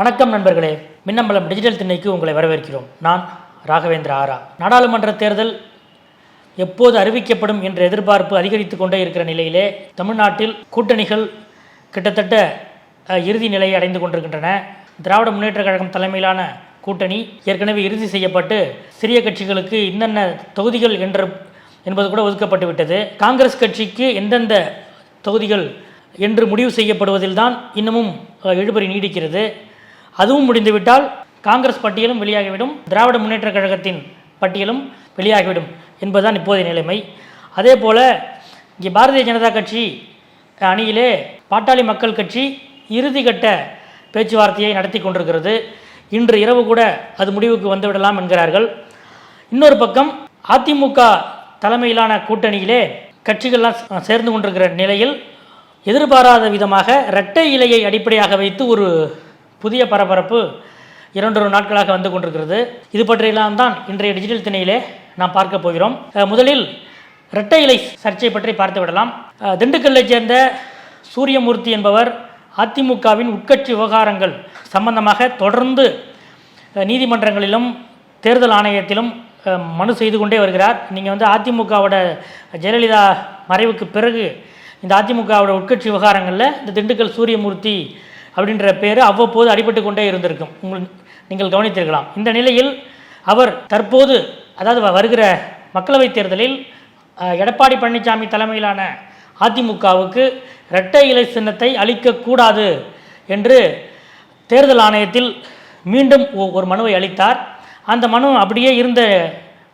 வணக்கம் நண்பர்களே. மின்னம்பலம் டிஜிட்டல் திண்ணைக்கு உங்களை வரவேற்கிறோம். நான் ராகவேந்திர ஆரா. நாடாளுமன்ற தேர்தல் எப்போது அறிவிக்கப்படும் என்ற எதிர்பார்ப்பு அதிகரித்து கொண்டே இருக்கிற நிலையிலே தமிழ்நாட்டில் கூட்டணிகள் கிட்டத்தட்ட இறுதி நிலையை அடைந்து கொண்டிருக்கின்றன. திராவிட முன்னேற்ற கழகம் தலைமையிலான கூட்டணி ஏற்கனவே இறுதி செய்யப்பட்டு சிறிய கட்சிகளுக்கு இன்னென்ன தொகுதிகள் என்ற என்பது கூட ஒதுக்கப்பட்டு விட்டது. காங்கிரஸ் கட்சிக்கு எந்தெந்த தொகுதிகள் என்று முடிவு செய்யப்படுவதில் தான் இன்னமும் இழுபறி நீடிக்கிறது. அதுவும் முடிந்துவிட்டால் காங்கிரஸ் பட்டியலும் வெளியாகிவிடும். திராவிட முன்னேற்ற கழகத்தின் பட்டியலும் வெளியாகிவிடும் என்பதுதான் இப்போதைய நிலைமை. அதே போல் இங்கே பாரதிய ஜனதா கட்சி அணியிலே பாட்டாளி மக்கள் கட்சி இறுதிக்கட்ட பேச்சுவார்த்தையை நடத்தி கொண்டிருக்கிறது. இன்று இரவு கூட அது முடிவுக்கு வந்துவிடலாம் என்கிறார்கள். இன்னொரு பக்கம் அதிமுக தலைமையிலான கூட்டணியிலே கட்சிகள்லாம் சேர்ந்து கொண்டிருக்கிற நிலையில் எதிர்பாராத விதமாக இரட்டை இலையை அடிப்படையாக வைத்து ஒரு புதிய பரபரப்பு இரண்டொரு நாட்களாக வந்து கொண்டிருக்கிறது. இது பற்றியெல்லாம் தான் இன்றைய டிஜிட்டல் திணையிலே நாம் பார்க்க போகிறோம். முதலில் இரட்டை இலை சர்ச்சை பற்றி பார்த்து விடலாம். திண்டுக்கல்லை சேர்ந்த சூரியமூர்த்தி என்பவர் அதிமுகவின் உட்கட்சி விவகாரங்கள் சம்பந்தமாக தொடர்ந்து நீதிமன்றங்களிலும் தேர்தல் ஆணையத்திலும் மனு செய்து கொண்டே வருகிறார். நீங்கள் வந்து அதிமுகவோட ஜெயலலிதா மறைவுக்கு பிறகு இந்த அதிமுகவோட உட்கட்சி விவகாரங்களில் இந்த திண்டுக்கல் சூரியமூர்த்தி அப்படின்ற பேர் அவ்வப்போது அடிபட்டு கொண்டே இருந்திருக்கும். உங்கள் நீங்கள் கவனித்திருக்கலாம் இந்த நிலையில் அவர் தற்போது அதாவது வ- வருகிற மக்களவைத் தேர்தலில் எடப்பாடி பழனிசாமி தலைமையிலான அதிமுகவுக்கு இரட்டை இலை சின்னத்தை அளிக்கக்கூடாது என்று தேர்தல் ஆணையத்தில் மீண்டும் ஒரு மனுவை அளித்தார். அந்த மனு அப்படியே இருந்த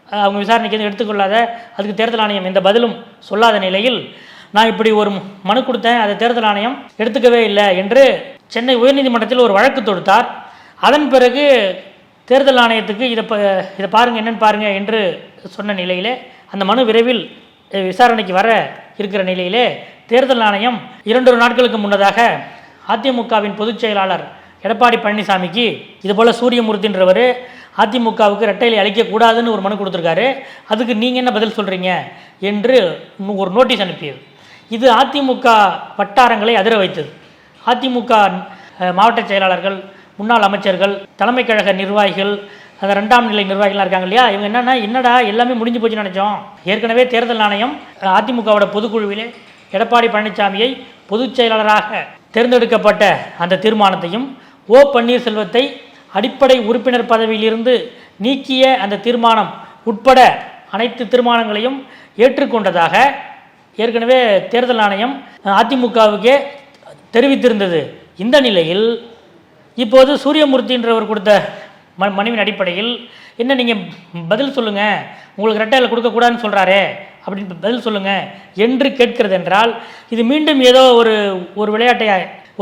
அவங்க விசாரணைக்கு எதுவும் எடுத்துக்கொள்ளாத அதுக்கு தேர்தல் ஆணையம் எந்த பதிலும் சொல்லாத நிலையில் நான் இப்படி ஒரு மனு கொடுத்தேன் அதை தேர்தல் ஆணையம் எடுத்துக்கவே இல்லை என்று சென்னை உயர்நீதிமன்றத்தில் ஒரு வழக்கு தொடுத்தார். அதன் பிறகு தேர்தல் ஆணையத்துக்கு இதை ப இதை பாருங்கள் என்னென்னு பாருங்கள் என்று சொன்ன நிலையிலே அந்த மனு விரைவில் விசாரணைக்கு வர இருக்கிற நிலையிலே தேர்தல் ஆணையம் இரண்டொரு நாட்களுக்கு முன்னதாக அதிமுகவின் பொதுச் செயலாளர் எடப்பாடி பழனிசாமிக்கு இதுபோல் சூரியமூர்த்தின்றவர் அதிமுகவுக்கு இரட்டையிலை அளிக்கக்கூடாதுன்னு ஒரு மனு கொடுத்துருக்காரு. அதுக்கு நீங்கள் என்ன பதில் சொல்கிறீங்க என்று ஒரு நோட்டீஸ் அனுப்பியது. இது அதிமுக வட்டாரங்களை அதிர வைத்தது. அதிமுக மாவட்ட செயலாளர்கள் முன்னாள் அமைச்சர்கள் தலைமை கழக நிர்வாகிகள் அந்த ரெண்டாம் நிலை நிர்வாகிகள்லாம் இருக்காங்க இல்லையா? இவங்க என்னன்னா என்னடா எல்லாமே முடிஞ்சு போச்சுன்னு நினச்சோம். ஏற்கனவே தேர்தல் ஆணையம் அதிமுகவோட பொதுக்குழுவிலே எடப்பாடி பழனிசாமியை பொதுச் செயலாளராக தேர்ந்தெடுக்கப்பட்ட அந்த தீர்மானத்தையும் ஓ. பன்னீர்செல்வத்தை அடிப்படை உறுப்பினர் பதவியிலிருந்து நீக்கிய அந்த தீர்மானம் உட்பட அனைத்து தீர்மானங்களையும் ஏற்றுக்கொண்டதாக ஏற்கனவே தேர்தல் ஆணையம் அதிமுகவுக்கே தெரிவித்திருந்தது. இந்த நிலையில் இப்போது சூரியமூர்த்தின்றவர் கொடுத்த ம மனைவின் அடிப்படையில் என்ன நீங்கள் பதில் சொல்லுங்கள் உங்களுக்கு ரெட்டையில் கொடுக்கக்கூடாதுன்னு சொல்கிறாரே அப்படின்னு பதில் சொல்லுங்கள் என்று கேட்கிறது என்றால் இது மீண்டும் ஏதோ ஒரு ஒரு விளையாட்டை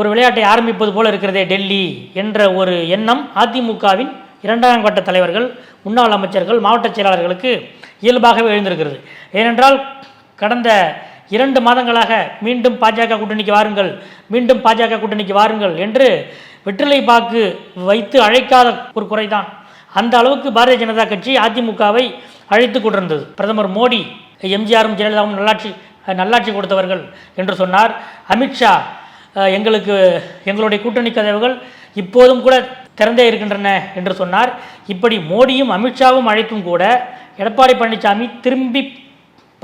ஒரு விளையாட்டை ஆரம்பிப்பது போல இருக்கிறதே டெல்லி என்ற ஒரு எண்ணம் அதிமுகவின் இரண்டாம் கட்ட தலைவர்கள் முன்னாள் அமைச்சர்கள் மாவட்ட செயலாளர்களுக்கு இயல்பாகவே எழுந்திருக்கிறது. ஏனென்றால் கடந்த இரண்டு மாதங்களாக மீண்டும் பாஜக கூட்டணிக்கு வாருங்கள் மீண்டும் பாஜக கூட்டணிக்கு வாருங்கள் என்று வெற்றிலை பாக்கு வைத்து அழைக்காத ஒரு குறைதான். அந்த அளவுக்கு பாரதிய ஜனதா கட்சி அதிமுகவை அழைத்து கொண்டிருந்தது. பிரதமர் மோடி எம்ஜிஆரும் ஜெயலலிதாவும் நல்லாட்சி நல்லாட்சி கொடுத்தவர்கள் என்று சொன்னார். அமித்ஷா எங்களுக்கு எங்களுடைய கூட்டணி கதவுகள் இப்போதும் கூட திறந்தே இருக்கின்றன என்று சொன்னார். இப்படி மோடியும் அமித்ஷாவும் அழைத்தும் கூட எடப்பாடி பழனிசாமி திரும்பி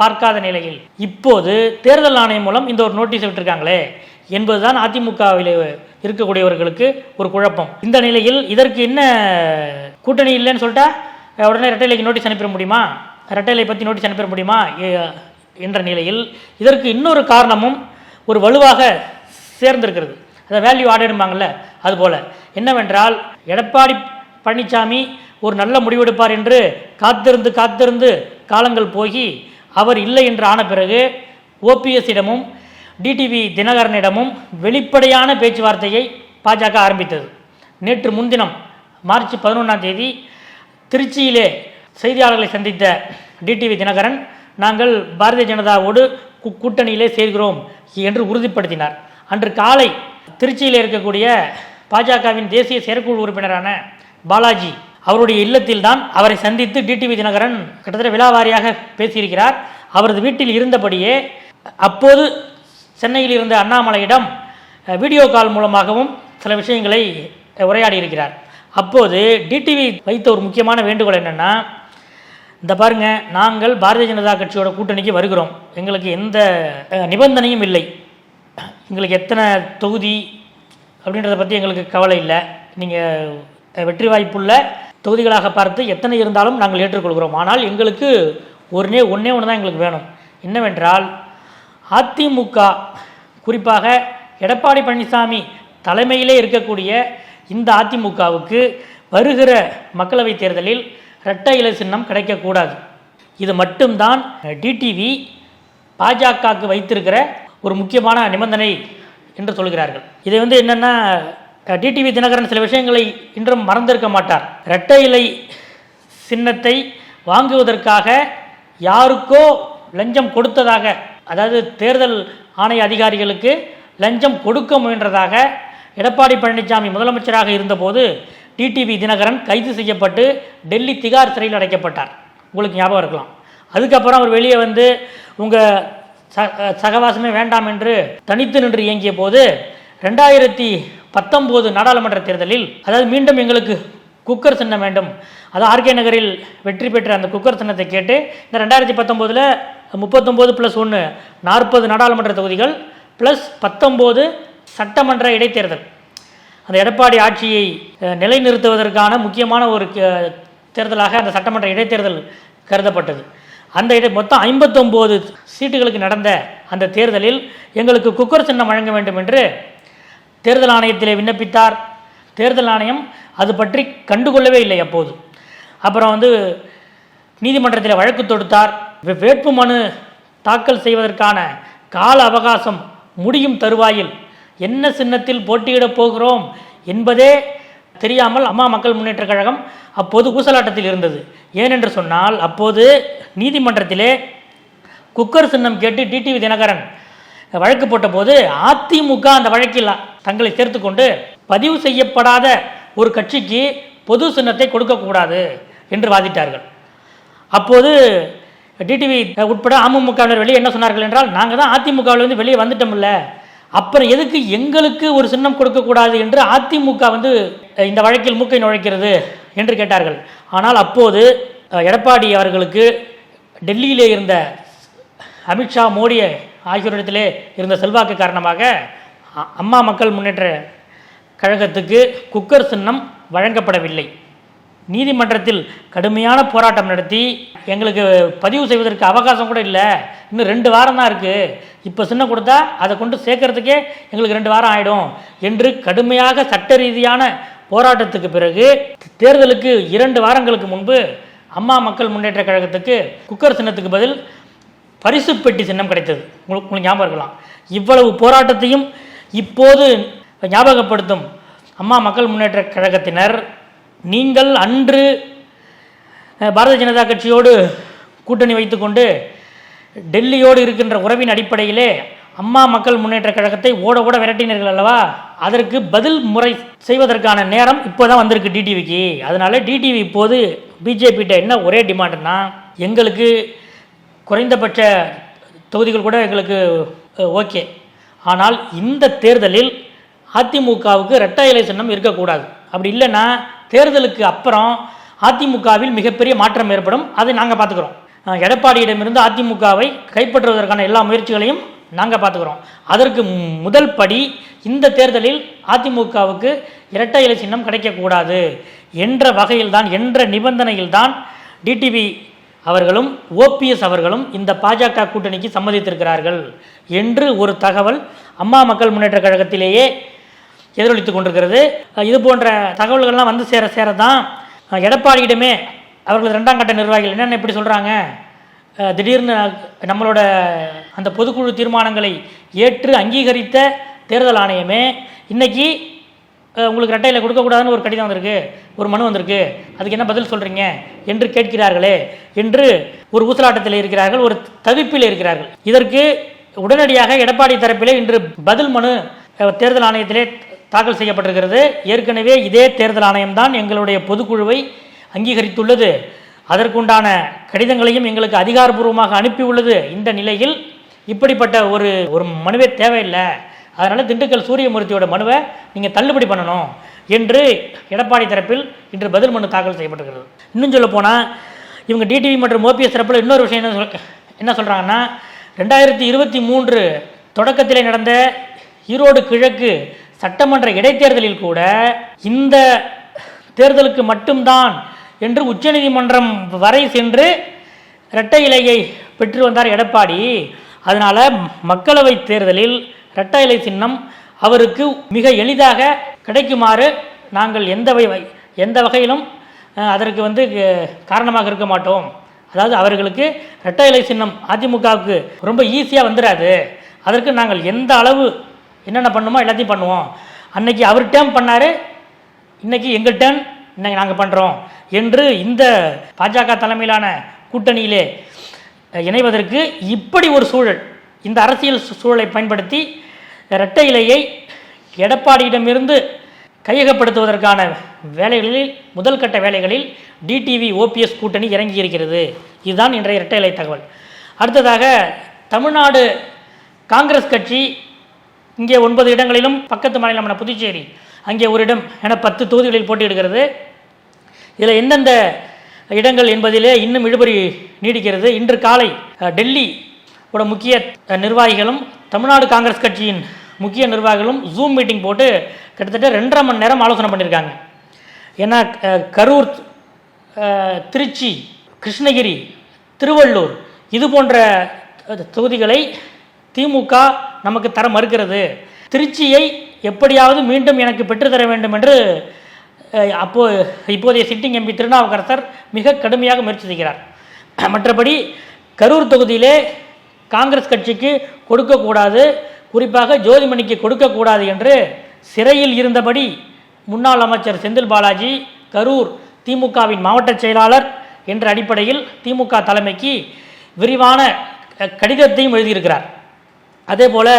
பார்க்காத நிலையில். இப்போது தேர்தல் ஆணையம் மூலம் இந்த ஒரு நோட்டீஸ் விட்டுருக்காங்களே. என்பதுதான் அதிமுகவில் இருக்கக்கூடியவர்களுக்கு ஒரு குழப்பம். இந்த நிலையில் இதற்கு என்ன கூட்டணி இல்லைன்னு சொல்லிட்டா உடனே ரெட்டைலைக்கு நோட்டீஸ் அனுப்பிட முடியுமா? ரெட்டைலை பற்றி நோட்டீஸ் அனுப்பிட முடியுமா? என்ற நிலையில் இதற்கு இன்னொரு காரணமும் ஒரு வலுவாக சேர்ந்திருக்கிறது. அதை வேல்யூ ஆடும்பாங்கள்ல அதுபோல். என்னவென்றால் எடப்பாடி பழனிசாமி ஒரு நல்ல முடிவெடுப்பார் என்று காத்திருந்து காத்திருந்து காலங்கள் போகி அவர் இல்லை என்று ஆன பிறகு ஓபிஎஸ்ஸிடமும் டிடிவி தினகரனிடமும் வெளிப்படையான பேச்சுவார்த்தையை பாஜக ஆரம்பித்தது. நேற்று முன்தினம் மார்ச் பதினொன்றாம் தேதி திருச்சியிலே செய்தியாளர்களை சந்தித்த டிடிவி தினகரன் நாங்கள் பாரதிய ஜனதாவோடு கு கூட்டணியிலே சேர்கிறோம் என்று உறுதிப்படுத்தினார். அன்று காலை திருச்சியில் இருக்கக்கூடிய பாஜகவின் தேசிய செயற்குழு உறுப்பினரான பாலாஜி அவருடைய இல்லத்தில் தான் அவரை சந்தித்து டிடிவி தினகரன் கிட்டத்தட்ட விழாவாரியாக பேசியிருக்கிறார். அவரது வீட்டில் இருந்தபடியே அப்போது சென்னையில் இருந்த அண்ணாமலையிடம் வீடியோ கால் மூலமாகவும் சில விஷயங்களை உரையாடி இருக்கிறார் அப்போது டிடிவி வைத்த ஒரு முக்கியமான வேண்டுகோள் என்னென்னா இந்த பாருங்க நாங்கள் பாரதிய ஜனதா கட்சியோட கூட்டணிக்கு வருகிறோம். எங்களுக்கு எந்த நிபந்தனையும் இல்லை. எங்களுக்கு எத்தனை தொகுதி? அப்படின்றத பற்றி எங்களுக்கு கவலை இல்லை. நீங்கள் வெற்றி வாய்ப்புள்ள தொகுதிகளாக பார்த்து எத்தனை இருந்தாலும் நாங்கள் ஏற்றுக்கொள்கிறோம். ஆனால் எங்களுக்கு ஒருனே ஒன்றே ஒன்று தான் எங்களுக்கு வேணும். என்னவென்றால் அதிமுக குறிப்பாக எடப்பாடி பழனிசாமி தலைமையிலே இருக்கக்கூடிய இந்த அதிமுகவுக்கு வருகிற மக்களவைத் தேர்தலில் இரட்டை இலை சின்னம் கிடைக்கக்கூடாது. இது மட்டும்தான் டிடிவி பாஜகவுக்கு வைத்திருக்கிற ஒரு முக்கியமான நிபந்தனை என்று சொல்கிறார்கள். இதை வந்து என்னென்னா டிடிவி தினகரன் சில விஷயங்களை இன்றும் மறந்திருக்க மாட்டார். இரட்டை இலை சின்னத்தை வாங்குவதற்காக யாருக்கோ லஞ்சம் கொடுத்ததாக அதாவது தேர்தல் ஆணைய அதிகாரிகளுக்கு லஞ்சம் கொடுக்க முயன்றதாக எடப்பாடி பழனிசாமி முதலமைச்சராக இருந்தபோது டிடிவி தினகரன் கைது செய்யப்பட்டு டெல்லி திகார் சிறையில் அடைக்கப்பட்டார். உங்களுக்கு ஞாபகம் இருக்கலாம். அதுக்கப்புறம் அவர் வெளியே வந்து உங்கள் ச சகவாசமே வேண்டாம் என்று தனித்து நின்று இயங்கிய போது ரெண்டாயிரத்தி பத்தொம்போது நாடாளுமன்ற தேர்தலில் அதாவது மீண்டும் எங்களுக்கு குக்கர் சின்னம் வேண்டும். அது ஆர்கே நகரில் வெற்றி பெற்ற அந்த குக்கர் சின்னத்தை கேட்டு இந்த ரெண்டாயிரத்தி பத்தொம்போதில் முப்பத்தொம்போது ப்ளஸ் ஒன்று நாற்பது நாடாளுமன்ற தொகுதிகள் ப்ளஸ் பத்தொம்போது சட்டமன்ற இடைத்தேர்தல். அந்த எடப்பாடி ஆட்சியை நிலைநிறுத்துவதற்கான முக்கியமான ஒரு தேர்தலாக அந்த சட்டமன்ற இடைத்தேர்தல் கருதப்பட்டது. அந்த இடை மொத்தம் ஐம்பத்தொம்போது சீட்டுகளுக்கு நடந்த அந்த தேர்தலில் எங்களுக்கு குக்கர் சின்னம் வழங்க வேண்டும் என்று தேர்தல் ஆணையத்திலே விண்ணப்பித்தார். தேர்தல் ஆணையம் அது பற்றி கண்டுகொள்ளவே இல்லை அப்போது. அப்புறம் வந்து நீதிமன்றத்தில் வழக்கு தொடுத்தார். வேட்பு மனு தாக்கல் செய்வதற்கான கால அவகாசம் முடியும் தருவாயில் என்ன சின்னத்தில் போட்டியிடப் போகிறோம் என்பதே தெரியாமல் அம்மா மக்கள் முன்னேற்ற கழகம் அப்போது கூசலாட்டத்தில் இருந்தது. ஏனென்று சொன்னால் அப்போது நீதிமன்றத்திலே குக்கர் சின்னம் கேட்டு டிடிவி தினகரன் வழக்கு போட்டபோது அதிமுக அந்த வழக்கில் தங்களை சேர்த்துக்கொண்டு பதிவு செய்யப்படாத ஒரு கட்சிக்கு பொது சின்னத்தை கொடுக்கக்கூடாது என்று வாதிட்டார்கள். அப்போது டிடிவி உட்பட அமமுகவினர் வெளியே என்ன சொன்னார்கள் என்றால் நாங்கள் தான் அதிமுகவில் வந்து வெளியே வந்துட்டோம்ல. அப்புறம் எதுக்கு எங்களுக்கு ஒரு சின்னம் கொடுக்கக்கூடாது என்று அதிமுக வந்து இந்த வழக்கில் மூக்கை நுழைக்கிறது? என்று கேட்டார்கள். ஆனால் அப்போது எடப்பாடி அவர்களுக்கு டெல்லியிலே இருந்த அமித்ஷா மோடியை ஆகியோரிடத்திலே இருந்த செல்வாக்கு காரணமாக அம்மா மக்கள் முன்னேற்ற கழகத்துக்கு குக்கர் சின்னம் வழங்கப்படவில்லை. நீதிமன்றத்தில் கடுமையான போராட்டம் நடத்தி எங்களுக்கு பதிவு செய்வதற்கு அவகாசம் கூட இல்லை. இன்னும் ரெண்டு வாரம் தான் இருக்குது இப்போ சின்ன கொடுத்தா அதை கொண்டு சேர்க்கறதுக்கே எங்களுக்கு ரெண்டு வாரம் ஆகிடும் என்று கடுமையாக சட்ட ரீதியான போராட்டத்துக்கு பிறகு தேர்தலுக்கு இரண்டு வாரங்களுக்கு முன்பு அம்மா மக்கள் முன்னேற்ற கழகத்துக்கு குக்கர் சின்னத்துக்கு பதில் பரிசு பெட்டி சின்னம் கிடைத்தது. உங்களுக்கு உங்களுக்கு ஞாபகம் இருக்கலாம். இவ்வளவு போராட்டத்தையும் இப்போது ஞாபகப்படுத்தும் அம்மா மக்கள் முன்னேற்ற கழகத்தினர் நீங்கள் அன்று பாரதிய ஜனதா கட்சியோடு கூட்டணி வைத்துக்கொண்டு டெல்லியோடு இருக்கின்ற உறவின் அடிப்படையிலே அம்மா மக்கள் முன்னேற்ற கழகத்தை ஓட ஓட விரட்டினீர்கள் அல்லவா? அதற்கு பதில் முறை செய்வதற்கான நேரம் இப்போ தான் வந்திருக்கு டிடிவிக்கு அதனால் டிடிவி இப்போது பிஜேபிகிட்ட என்ன ஒரே டிமாண்டுன்னா எங்களுக்கு குறைந்தபட்ச தொகுதிகள் கூட எங்களுக்கு ஓகே. ஆனால் இந்த தேர்தலில் அதிமுகவுக்கு இரட்டை இலை சின்னம் இருக்கக்கூடாது. அப்படி இல்லைன்னா தேர்தலுக்கு அப்புறம் அதிமுகவில் மிகப்பெரிய மாற்றம் ஏற்படும். அதை நாங்கள் பார்த்துக்குறோம். எடப்பாடியிடமிருந்து அதிமுகவை கைப்பற்றுவதற்கான எல்லா முயற்சிகளையும் நாங்கள் பார்த்துக்குறோம். அதற்கு முதல் படி இந்த தேர்தலில் அதிமுகவுக்கு இரட்டை இலை சின்னம் கிடைக்கக்கூடாது என்ற வகையில்தான் என்ற நிபந்தனையில்தான் டிடிவி அவர்களும் ஓபிஎஸ் அவர்களும் இந்த பாஜக கூட்டணிக்கு சம்மதித்திருக்கிறார்கள் என்று ஒரு தகவல் அம்மா மக்கள் முன்னேற்ற கழகத்திலேயே எதிரொலித்து கொண்டிருக்கிறது. இது போன்ற தகவல்கள்லாம் வந்து சேர சேர தான் எடப்பாடியிடமே அவர்களது ரெண்டாம் கட்ட நிர்வாகிகள் என்னென்ன இப்படி சொல்கிறாங்க திடீர்னு நம்மளோட அந்த பொதுக்குழு தீர்மானங்களை ஏற்று அங்கீகரித்த தேர்தல் ஆணையமே இன்றைக்கி உங்களுக்கு ரெட்டையில் கொடுக்கக்கூடாதுன்னு ஒரு கடிதம் வந்திருக்கு ஒரு மனு வந்திருக்கு. அதுக்கு என்ன பதில் சொல்கிறீங்க என்று கேட்கிறார்களே. என்று ஒரு ஊசலாட்டத்தில் இருக்கிறார்கள் ஒரு தவிப்பில் இருக்கிறார்கள். இதற்கு உடனடியாக எடப்பாடி தரப்பிலே இன்று பதில் மனு தேர்தல் ஆணையத்திலே தாக்கல் செய்யப்பட்டிருக்கிறது. ஏற்கனவே இதே தேர்தல் ஆணையம்தான் எங்களுடைய பொதுக்குழுவை அங்கீகரித்துள்ளது. அதற்குண்டான கடிதங்களையும் எங்களுக்கு அதிகாரப்பூர்வமாக அனுப்பியுள்ளது. இந்த நிலையில் இப்படிப்பட்ட ஒரு ஒரு மனுவே தேவையில்லை. அதனால் திண்டுக்கல் சூரியமூர்த்தியோட மனுவை நீங்கள் தள்ளுபடி பண்ணணும் என்று எடப்பாடி தரப்பில் இன்று பதில் மனு தாக்கல் செய்யப்பட்டிருக்கிறது. இன்னும் சொல்ல போனால் இவங்க டிடிவி மற்றும் ஓபிஎஸ் தரப்பில் இன்னொரு விஷயம் என்ன சொல் என்ன சொல்கிறாங்கன்னா ரெண்டாயிரத்தி இருபத்தி மூன்று தொடக்கத்திலே நடந்த ஈரோடு கிழக்கு சட்டமன்ற இடைத்தேர்தலில் கூட இந்த தேர்தலுக்கு மட்டும்தான் என்று உச்சநீதிமன்றம் வரை சென்று இரட்டை இலையை பெற்று வந்தார் எடப்பாடி. அதனால் மக்களவை தேர்தலில் இரட்டை இலை சின்னம் அவருக்கு மிக எளிதாக கிடைக்குமாறு நாங்கள் எந்த வகை எந்த வகையிலும் அதற்கு வந்து காரணமாக இருக்க மாட்டோம். அதாவது அவர்களுக்கு இரட்டை இலை சின்னம் அதிமுகவுக்கு ரொம்ப ஈஸியாக வந்துடாது அதற்கு நாங்கள் எந்த அளவு என்னென்ன பண்ணுமோ எல்லாத்தையும் பண்ணுவோம். அன்னைக்கு அவர் டேம் பண்ணார் இன்னைக்கு எங்கள் டேர்ன் இன்னைக்கு நாங்கள் பண்ணுறோம் என்று இந்த பாஜக தலைமையிலான கூட்டணியிலே இணைவதற்கு இப்படி ஒரு சூழல் இந்த அரசியல் சூழலை பயன்படுத்தி இரட்டை இலையை எடப்பாடியிடமிருந்து கையகப்படுத்துவதற்கான வேலைகளில் முதல் கட்ட வேலைகளில் டிடிவி ஓபிஎஸ் கூட்டணி இறங்கி இருக்கிறது இதுதான் இன்றைய இரட்டை இலை தகவல். அடுத்ததாக தமிழ்நாடு காங்கிரஸ் கட்சி இங்கே ஒன்பது இடங்களிலும் பக்கத்து மாநிலமான புதுச்சேரி. அங்கே ஒரு இடம் என பத்து தொகுதிகளில் போட்டியிடுகிறது. இதில் எந்தெந்த இடங்கள் என்பதிலே இன்னும் இழுபறி நீடிக்கிறது. இன்று காலை டெல்லி ஓட முக்கிய நிர்வாகிகளும் தமிழ்நாடு காங்கிரஸ் கட்சியின் முக்கிய நிர்வாகிகளும் ஜூம் மீட்டிங் போட்டு கிட்டத்தட்ட ரெண்டரை மணி நேரம் ஆலோசனை பண்ணியிருக்காங்க. ஏன்னா கரூர் திருச்சி கிருஷ்ணகிரி திருவள்ளூர் இது போன்ற தொகுதிகளை திமுக நமக்கு தர மறுக்கிறது. திருச்சியை எப்படியாவது மீண்டும் எனக்கு பெற்றுத்தர வேண்டும் என்று அப்போ இப்போதைய சிட்டிங் எம்பி திருநாவுக்கரசர் மிக கடுமையாக முயற்சி செய்கிறார். மற்றபடி கரூர் தொகுதியிலே காங்கிரஸ் கட்சிக்கு கொடுக்கக்கூடாது குறிப்பாக ஜோதிமணிக்கு கொடுக்கக்கூடாது என்று சிறையில் இருந்தபடி முன்னாள் அமைச்சர் செந்தில் பாலாஜி கரூர் திமுகவின் மாவட்ட செயலாளர் என்ற அடிப்படையில் திமுக தலைமைக்கு விரிவான கடிதத்தையும் எழுதியிருக்கிறார். அதே போல்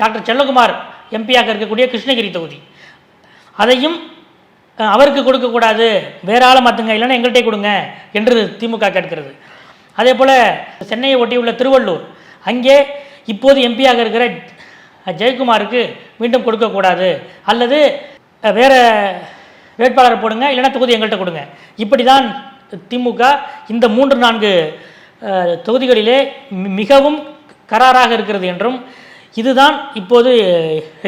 டாக்டர் செல்லகுமார் எம்பியாக இருக்கக்கூடிய கிருஷ்ணகிரி தொகுதி. அதையும் அவருக்கு கொடுக்கக்கூடாது வேற ஆளை மாற்றுங்க இல்லைன்னா எங்கள்கிட்டே கொடுங்க என்று திமுக கேட்கிறது. அதே போல் சென்னையை ஒட்டியுள்ள திருவள்ளூர் அங்கே இப்போது எம்பியாக இருக்கிற ஜெயக்குமாருக்கு மீண்டும் கொடுக்கக்கூடாது. அல்லது வேறு வேட்பாளர் போடுங்க இல்லைன்னா தொகுதி எங்கள்கிட்ட கொடுங்க. இப்படி தான் திமுக இந்த மூன்று நான்கு தொகுதிகளிலே மி- மிகவும் கராராக இருக்கிறது என்றும் இதுதான் இப்போது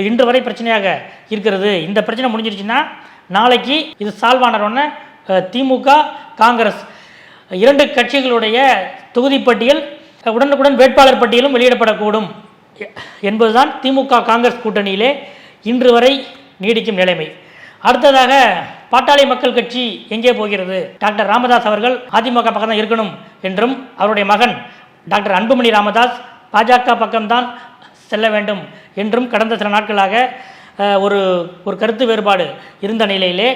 இன்று வரை பிரச்சனையாக இருக்கிறது. இந்த பிரச்சனை முடிஞ்சிருச்சுன்னா நாளைக்கு இது சால்வ் ஆனவுடனே திமுக காங்கிரஸ் இரண்டு கட்சிகளுடைய தொகுதி பட்டியல் உடனுக்குடன் வேட்பாளர் பட்டியலும் வெளியிடப்படக்கூடும். என்பதுதான் திமுக காங்கிரஸ் கூட்டணியிலே இன்று வரை நீடிக்கும் நிலைமை. அடுத்ததாக பாட்டாளி மக்கள் கட்சி எங்கே போகிறது? டாக்டர் ராமதாஸ் அவர்கள் அதிமுக பக்கம் தான் இருக்கணும் என்றும் அவருடைய மகன் டாக்டர் அன்புமணி ராமதாஸ் பாஜக பக்கம்தான் செல்ல வேண்டும் என்றும் கடந்த சில நாட்களாக ஒரு ஒரு கருத்து வேறுபாடு இருந்த நிலையிலே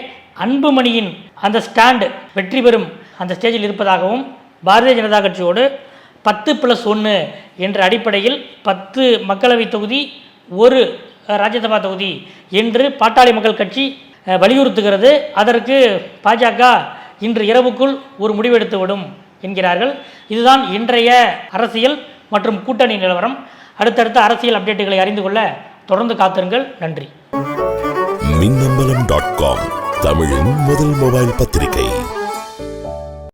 அன்புமணியின் அந்த ஸ்டாண்டு வெற்றி பெறும் அந்த ஸ்டேஜில் இருப்பதாகவும் பாரதிய ஜனதா கட்சியோடு பத்து ப்ளஸ் ஒன்று என்ற அடிப்படையில் பத்து மக்களவை தொகுதி ஒரு ராஜ்யசபா தொகுதி என்று பாட்டாளி மக்கள் கட்சி வலியுறுத்துகிறது. அதற்கு பாஜக இன்று இரவுக்குள் ஒரு முடிவெடுத்துவிடும் என்கிறார்கள். இதுதான் இன்றைய அரசியல் மற்றும் கூட்டணி நிலவரம். அடுத்தடுத்த அரசியல் அப்டேட்டுகளை அறிந்து கொள்ள தொடர்ந்து காத்திருங்கள். நன்றி. மின்னம்பலம் டாட் காம் தமிழின் முதல் மொபைல் பத்திரிகை.